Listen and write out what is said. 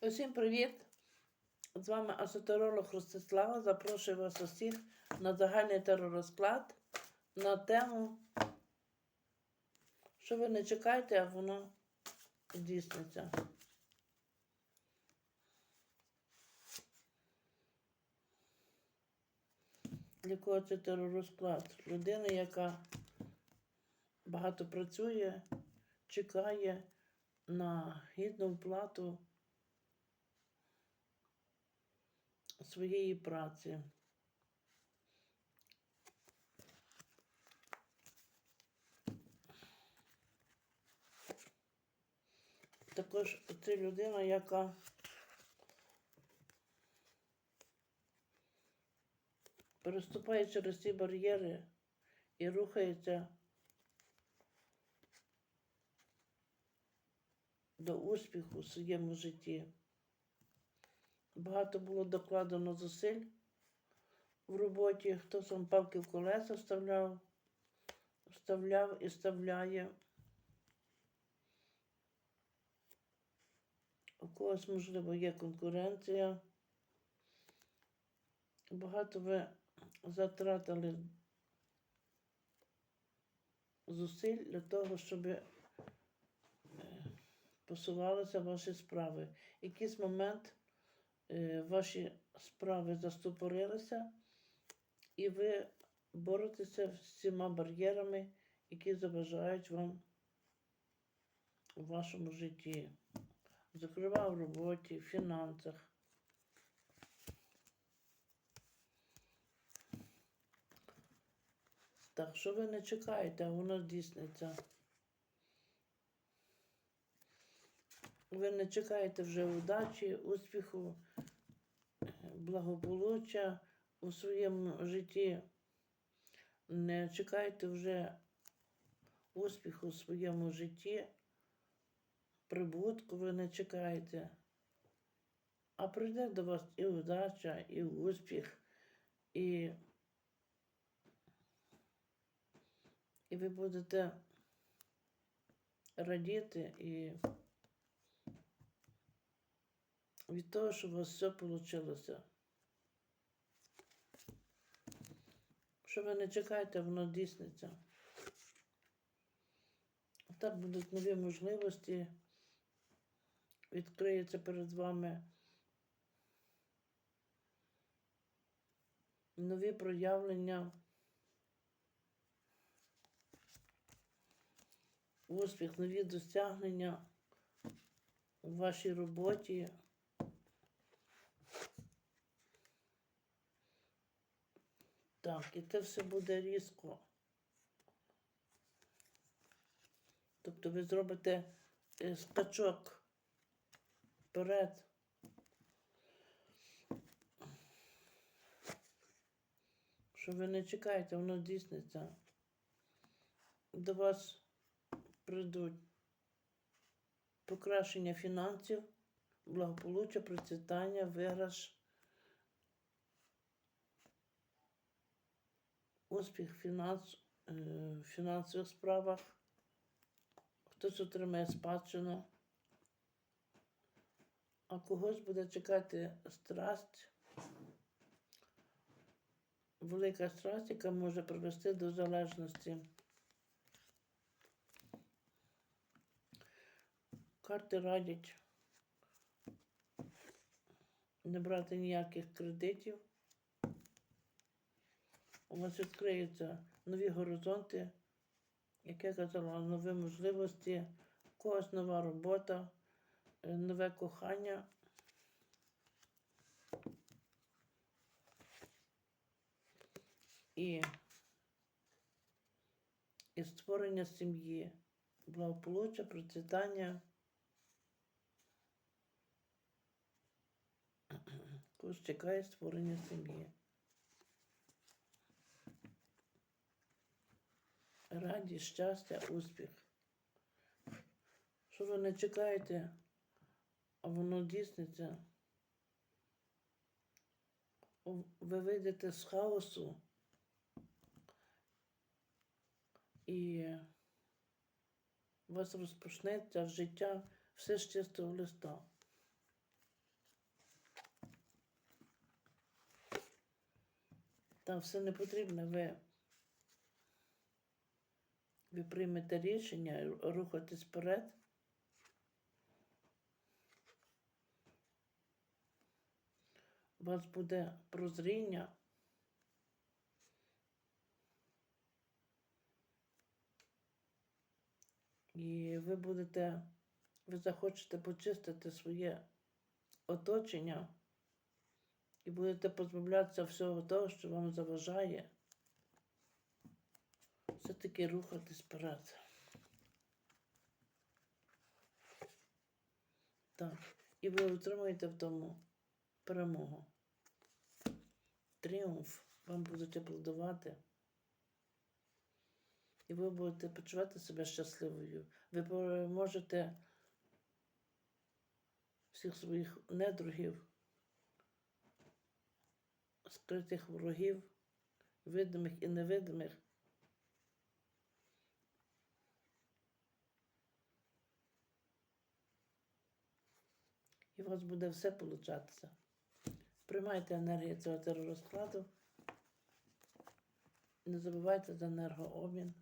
Усім привіт! З вами асотеролог Ростислава. Запрошую вас усіх на загальний теророзклад на тему, що ви не чекаєте, а воно здійсниться. Для кого це теророзклад? Людина, яка багато працює, чекає на гідну вплату своєї праці. Також це людина, яка переступає через ці бар'єри і рухається до успіху в своєму житті. Багато було докладено зусиль в роботі. Хтось вам палки в колеса вставляв, вставляв і вставляє. У когось, можливо, є конкуренція. Багато ви затратили зусиль для того, щоб е, посувалися ваші справи. Якийсь момент ваші справи застопорилися, і ви боретеся з всіма бар'єрами, які заважають вам у вашому житті. Зокрема, в роботі, в фінансах. Так, що ви не чекаєте, а воно здійсниться. Ви не чекаєте вже удачі, успіху, благополуччя у своєму житті. Не чекайте вже успіху у своєму житті, прибутку ви не чекаєте. А прийде до вас і удача, і успіх, і, і ви будете радіти і від того, що у вас все вийшло. Що ви не чекаєте, воно дійсниться. Так будуть нові можливості, відкриється перед вами нові проявлення, успіх, нові досягнення у вашій роботі. Так, і це все буде різко. Тобто ви зробите е, скачок вперед. Що ви не чекаєте, воно дійсниться. До вас прийдуть покращення фінансів, благополуччя, процвітання, виграш. Успіх в фінанс, е, в фінансових справах, хтось отримає спадщину, а когось буде чекати страсть, велика страсть, яка може привести до залежності. Карти радять не брати ніяких кредитів у вас відкриються нові горизонти, як я казала, нові можливості, когось нова робота, е, нове кохання. І, і створення сім'ї, благополуччя, процвітання. Когось чекає створення сім'ї. радість, щастя, успіх. Що ви не чекаєте, а воно дійсниться. Ви вийдете з хаосу і у вас розпочнеться в життя все з чистого листа. Та все не потрібно ви ви приймете рішення рухатись вперед. У вас буде прозріння. І ви будете, ви захочете почистити своє оточення і будете позбавлятися всього того, що вам заважає. Все-таки рухатись вперед. Так. І ви отримаєте в тому перемогу. Тріумф вам будуть аплодувати. І ви будете почувати себе щасливою. Ви переможете всіх своїх недругів, скритих ворогів, видимих і невидимих. І у вас буде все получатися. Приймайте енергію цього теророзкладу. Не забувайте за енергообмін.